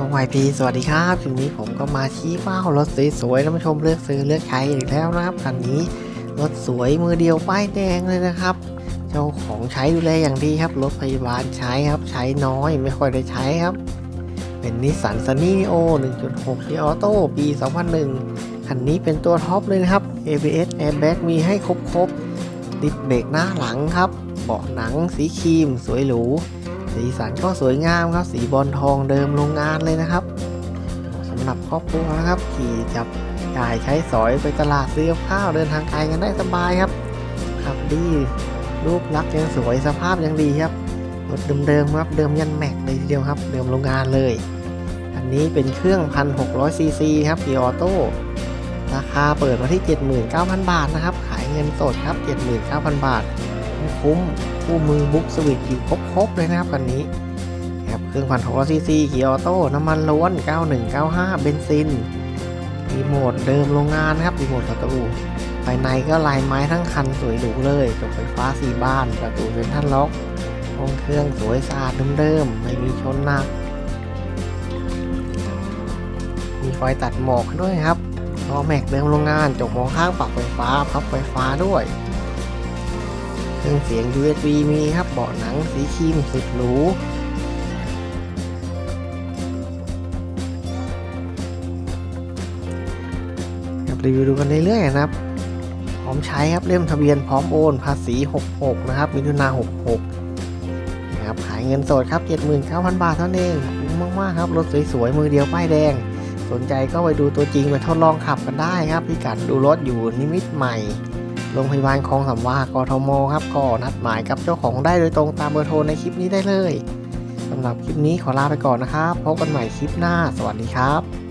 สวัสดีสวัสดีครับคลิปนี้ผมก็มาชี้เป้ารถสวยๆท่านผู้ชมเลือกซื้อเลือกใช้อีกแล้วนะครับคันนี้รถสวยมือเดียวป้ายแดงเลยนะครับ เจ้าของใช้ดูแลอย่างดีครับรถพยาบาลใช้ครับ ใช้น้อยไม่ค่อยได้ใช้ครับ เป็นนิสสันซันนี่โอ1.6ที่ออโต้ปี 2001 คันนี้เป็นตัวท็อปเลยนะครับ ABS Airbag มีให้ครบๆติดเบรกหน้าหลังครับ เบาะหนังสีครีม สวยหรู สีสันก็สวยงามครับ สีบอลทองเดิมโรงงานเลยนะครับสำหรับครอบครัวนะครับขี่จับจ่ายใช้สอยไปตลาดซื้อข้าวเดินทางไกลกันได้สบายครับขับดีรูปลักษณ์ยังสวยสภาพยังดีครับรถเดิมๆครับเดิมยันแม็กเลยทีเดียวครับเดิมโรงงานเลยอันนี้เป็นเครื่อง 1,600ซีซีครับพีออโต้ราคาเปิดมาที่ 79,000 บาทนะครับ ขายเงินสดครับ 79,000 บาท คุ้มคู่มือบุ๊กสวิตอยู่ครบๆเลยนะครับคันนี้นะครับเครื่องพันหกร้อยซีซีเกียร์ออโต้น้ำมันล้วน 9195 เบนซินรีโมทเดิมโรงงานครับรีโมทประตูภายในก็ลายไม้ทั้งคันสวยหรูเลยจบไฟฟ้าสีบ้าน ประตูเป็นท่านล็อกห้องเครื่องสวยสะอาดเดิมๆไม่มีชนหนัก มีไฟตัดหมอกด้วยครับล้อแม็กเดิมโรงงานจกมองข้างปรับไฟฟ้าพับไฟฟ้าด้วย เครื่องเสียง USB มีครับเบาะหนังสีครีมสุดหรูครับรีวิวดูกันเรื่อยๆนะครับ พร้อมใช้ครับเล่มทะเบียนพร้อมโอน ภาษี 66 นะครับ มิถุนา 66 นะครับ ขายเงินสดครับ 79,000 บาทเท่านั้นเองคุ้มมากๆครับ รถสวยๆ มือเดียวป้ายแดง สนใจก็ไปดูตัวจริงไปทดลองขับกันได้ครับ พิกัดดูรถอยู่นิมิตใหม่ โรงพยาบาลคลองสำวากทมครับก็นัดหมายกับเจ้าของได้โดยตรงตามเบอร์โทรในคลิปนี้ได้เลยสำหรับคลิปนี้ขอลาไปก่อนนะครับพบกันใหม่คลิปหน้า สวัสดีครับ